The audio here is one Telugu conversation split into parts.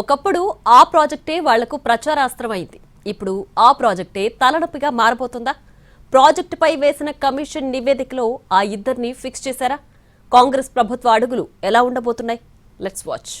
ఒకప్పుడు ఆ ప్రాజెక్టే వాళ్ళకు ప్రచారాస్త్రం అయింది ఇప్పుడు ఆ ప్రాజెక్టే తలనొప్పిగా మారబోతుందా? ప్రాజెక్టుపై వేసిన కమిషన్ నివేదికలో ఆ ఇద్దరిని ఫిక్స్ చేశారా? కాంగ్రెస్ ప్రభుత్వ అడుగులు ఎలా ఉండబోతున్నాయి? లెట్స్ వాచ్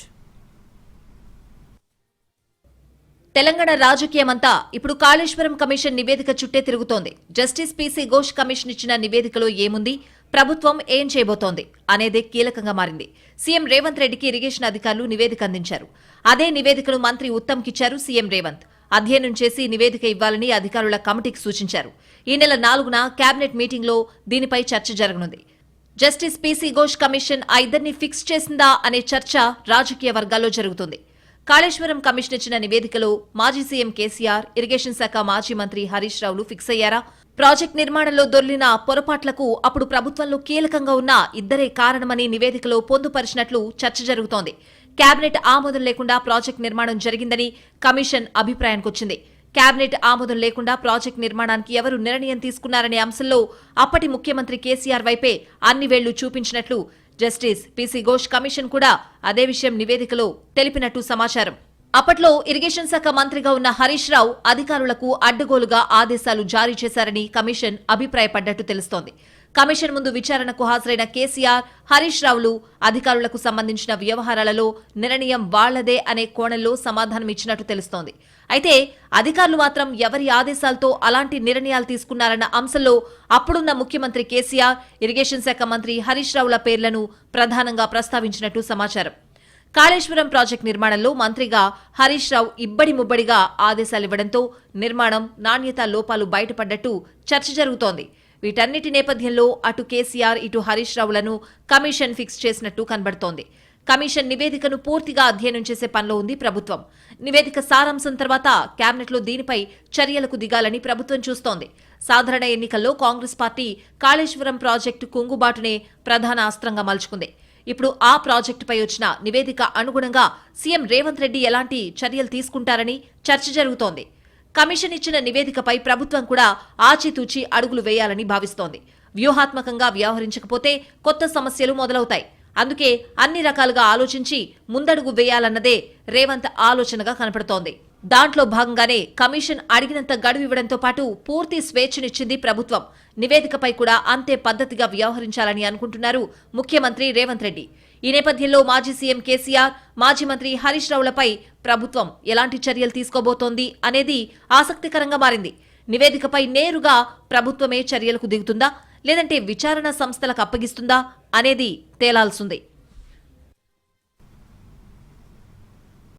తెలంగాణ రాజకీయమంతా ఇప్పుడు కాళేశ్వరం కమిషన్ నివేదిక చుట్టే తిరుగుతోంది. జస్టిస్ పీసీ ఘోష్ కమిషన్ ఇచ్చిన నివేదికలో ఏముంది? ప్రభుత్వం ఏం చేయబోతోంది అనేది కీలకంగా మారింది. సీఎం రేవంత్ రెడ్డికి ఇరిగేషన్ అధికారులు నివేదిక అందించారు. అదే నివేదికను మంత్రి ఉత్తమ్కిచ్చారు సీఎం రేవంత్. అధ్యయనం చేసి నివేదిక ఇవ్వాలని అధికారుల కమిటీకి సూచించారు. ఈ నెల నాలుగున కేబినెట్ మీటింగ్లో దీనిపై చర్చ జరగనుంది. జస్టిస్ పీసీ ఘోష్ కమిషన్ ఆ ఇద్దరిని ఫిక్స్ చేసిందా అనే చర్చ రాజకీయ వర్గాల్లో జరుగుతుంది. కాళేశ్వరం కమిషన్ ఇచ్చిన నివేదికలో మాజీ సీఎం కేసీఆర్ ఇరిగేషన్ శాఖ మాజీ మంత్రి హరీష్ రావులు ఫిక్స్ అయ్యారా? ప్రాజెక్ట్ నిర్మాణంలో దొర్లిన పొరపాట్లకు అప్పుడు ప్రభుత్వంలో కీలకంగా ఉన్న ఇద్దరే కారణమని నివేదికలో పొందుపరిచినట్లు చర్చ జరుగుతోంది. కేబినెట్ ఆమోదం లేకుండా ప్రాజెక్ట్ నిర్మాణం జరిగిందని కమిషన్ అభిప్రాయానికొచ్చింది. కేబినెట్ ఆమోదం లేకుండా ప్రాజెక్ట్ నిర్మాణానికి ఎవరు నిర్ణయం తీసుకున్నారనే అంశంలో అప్పటి ముఖ్యమంత్రి కేసీఆర్ వైపే అన్ని వేళ్ళు చూపించినట్లు జస్టిస్ పిసి ఘోష్ కమిషన్ కూడా అదే విషయం నివేదికలో తెలిపినట్టు సమాచారం. అప్పట్లో ఇరిగేషన్ శాఖ మంత్రిగా ఉన్న హరీష్ రావు అధికారులకు అడ్డగోలుగా ఆదేశాలు జారీ చేశారని కమిషన్ అభిప్రాయపడ్డట్టు తెలుస్తోంది. కమిషన్ ముందు విచారణకు హాజరైన కేసీఆర్ హరీష్ రావులు అధికారులకు సంబంధించిన వ్యవహారాలలో నిర్ణయం వాళ్ళదే అనే కోణంలో సమాధానం ఇచ్చినట్టు తెలుస్తోంది. అయితే అధికారులు మాత్రం ఎవరి ఆదేశాలతో అలాంటి నిర్ణయాలు తీసుకున్నారన్న అంశంలో అప్పుడున్న ముఖ్యమంత్రి కేసీఆర్ ఇరిగేషన్ శాఖ మంత్రి హరీష్ రావుల పేర్లను ప్రధానంగా ప్రస్తావించినట్టు సమాచారం. కాళేశ్వరం ప్రాజెక్టు నిర్మాణంలో మంత్రిగా హరీష్ రావు ఇబ్బడి ముబ్బడిగా ఆదేశాలివ్వడంతో నిర్మాణం నాణ్యత లోపాలు బయటపడ్డట్టు చర్చ జరుగుతోంది. వీటన్నిటి నేపథ్యంలో అటు కేసీఆర్ ఇటు హరీష్ రావులను కమిషన్ ఫిక్స్ చేసినట్టు కనబడుతోంది. కమిషన్ నివేదికను పూర్తిగా అధ్యయనం చేసే పనిలో ఉంది ప్రభుత్వం. నివేదిక సారాంశం తర్వాత కేబినెట్లో దీనిపై చర్యలకు దిగాలని ప్రభుత్వం చూస్తోంది. సాధారణ ఎన్నికల్లో కాంగ్రెస్ పార్టీ కాళేశ్వరం ప్రాజెక్టు కుంగుబాటునే ప్రధాన అస్త్రంగా మలుచుకుంది. ఇప్పుడు ఆ ప్రాజెక్టుపై వచ్చిన నివేదిక అనుగుణంగా సీఎం రేవంత్ రెడ్డి ఎలాంటి చర్యలు తీసుకుంటారని చర్చ జరుగుతోంది. కమిషన్ ఇచ్చిన నివేదికపై ప్రభుత్వం కూడా ఆచితూచి అడుగులు వేయాలని భావిస్తోంది. వ్యూహాత్మకంగా వ్యవహరించకపోతే కొత్త సమస్యలు మొదలవుతాయి. అందుకే అన్ని రకాలుగా ఆలోచించి ముందడుగు వేయాలన్నదే రేవంత్ ఆలోచనగా కనపడుతోంది. దాంట్లో భాగంగానే కమిషన్ అడిగినంత గడువు ఇవ్వడంతో పాటు పూర్తి స్వేచ్ఛనిచ్చింది ప్రభుత్వం. నివేదికపై కూడా అంతే పద్ధతిగా వ్యవహరించాలని అనుకుంటున్నారు ముఖ్యమంత్రి రేవంత్ రెడ్డి. ఈ నేపథ్యంలో మాజీ సీఎం కేసీఆర్ మాజీ మంత్రి హరీష్ రావులపై ప్రభుత్వం ఎలాంటి చర్యలు తీసుకోబోతోంది అనేది ఆసక్తికరంగా మారింది. నివేదికపై నేరుగా ప్రభుత్వమే చర్యలకు దిగుతుందా? లేదంటే విచారణ సంస్థలకు అప్పగిస్తుందా? అనేది తేలాల్సిందే.